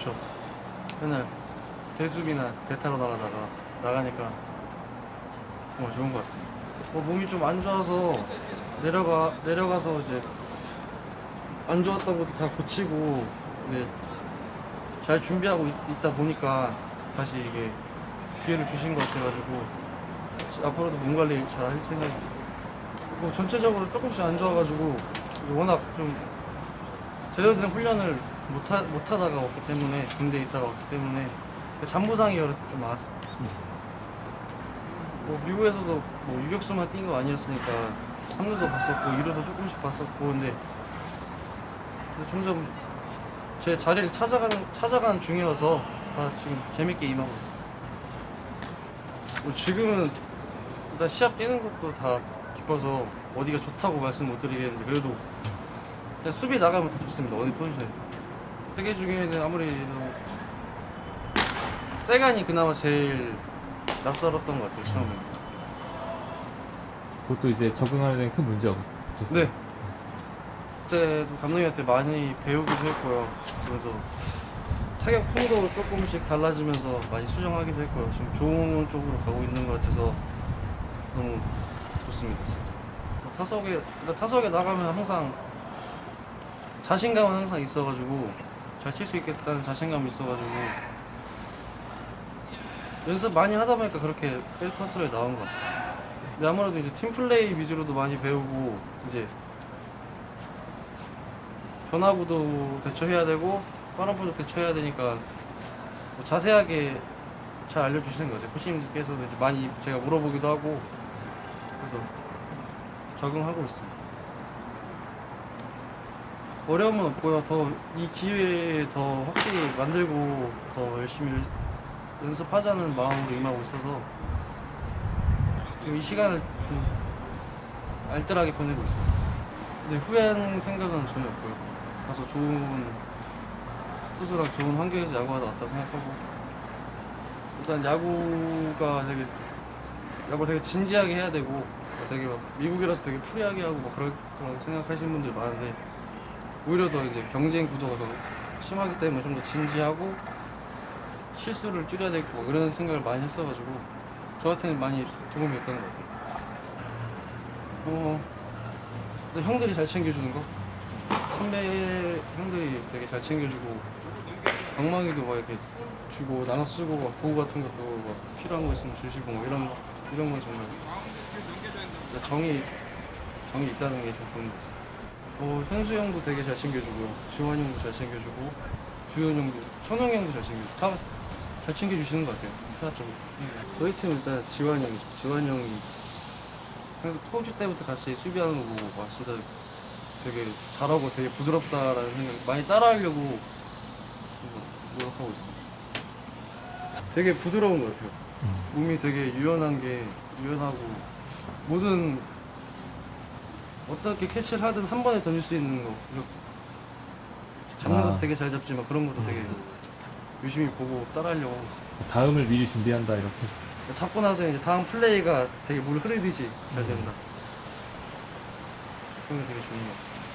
좋죠. 맨날 대수비나 대타로 나가다가 나가니까 정말 좋은 것 같습니다. 뭐 몸이 좀 안 좋아서 내려가 내려가서 이제 안 좋았던 것도 다 고치고 네, 잘 준비하고 있, 다 보니까 다시 이게 기회를 주신 것 같아가지고 앞으로도 몸 관리 잘 할 생각입니다. 뭐 전체적으로 조금씩 안 좋아가지고 워낙 좀 제대로 된 훈련을 못, 하, 못 하다가 왔기 때문에 군대에 있다가 왔기 때문에 잠부상이 여러 좀 많았어요. 뭐 미국에서도 뭐 유격수만 뛴 거 아니었으니까 3루도 봤었고 2루도 조금씩 봤었고 근데, 근데 점점 제 자리를 찾아가는 찾아가는 중이어서 다 지금 재밌게 임하고 있어요. 뭐 지금은 일단 시합 뛰는 것도 다 기뻐서 어디가 좋다고 말씀 못 드리겠는데 그래도 그냥 수비 나가면 다 좋습니다. 어디 포지션에. 세계 중에는 아무래도 세간이 그나마 제일 낯설었던 것 같아요 처음에. 그것도 이제 적응하는 데는 큰 문제 없었어요. 네. 그때도 감독님한테 많이 배우기도 했고요. 그래서 타격 폼도 조금씩 달라지면서 많이 수정하기도 했고요. 지금 좋은 쪽으로 가고 있는 것 같아서 너무 좋습니다. 지금. 뭐 타석에 그러니까 타석에 나가면 항상 자신감은 항상 있어가지고 잘 칠 수 있겠다는 자신감이 있어가지고 연습 많이 하다 보니까 그렇게 벨 컨트롤이 나온 것 같습니다. 근데 아무래도 이제 팀 플레이 위주로도 많이 배우고 이제 변화구도 대처해야 되고 빠른 볼도 대처해야 되니까 뭐 자세하게 잘 알려주시는 것 같아요. 코치님께서도 이제 많이 제가 물어보기도 하고 그래서 적응하고 있습니다. 어려움은 없고요. 더 이 기회에 더 확실히 만들고 더 열심히 연습하자는 마음으로 임하고 있어서 지금 이 시간을 좀 알뜰하게 보내고 있습니다. 근데 후회하는 생각은 전혀 없고요. 가서 좋은 투수랑 좋은 환경에서 야구하다 왔다고 생각하고 일단 야구가 되게 야구 되게 진지하게 해야 되고 되게 막 미국이라서 되게 프리하게 하고 막 그럴 거라고 생각하시는 분들 많은데 오히려 더 이제 경쟁 구도가 더 심하기 때문에 좀 더 진지하고 실수를 줄여야 되고 막 이런 생각을 많이 했어가지고 저한테는 많이 도움이 됐던 것 같아요. 어, 형들이 잘 챙겨주는 거 선배 형들이 되게 잘 챙겨주고 방망이도 막 이렇게 주고 나눠 쓰고 막 도구 같은 것도 막 필요한 거 있으면 주시고 막 이런 이런 건 정말 정이 정이 있다는 게좀 보는 것 같습니다. 어, 현수 형도 되게 잘 챙겨주고요. 지원 형도 잘 챙겨주고 주현 형도 천영 형도 잘 챙겨주고 다 잘 챙겨주시는 것 같아요. 편합적으로. 저희 팀은 일단 지환 형이죠. 지환 형이 항상 토주 때부터 같이 수비하는 거 보고 와 진짜 되게 잘하고 되게 부드럽다라는 생각 많이 따라하려고 노력하고 있습니다. 되게 부드러운 것 같아요. 몸이 되게 유연한 게 유연하고 모든 어떻게 캐치를 하든 한 번에 던질 수 있는 거 이렇게 잡는 아. 것도 되게 잘 잡지만 그런 것도 되게 유심히 보고 따라하려고 하고 있습니다. 다음을 미리 준비한다 이렇게. 잡고 나서 이제 다음 플레이가 되게 물 흐르듯이 잘 된다. 그런 게 되게 좋은 것 같습니다.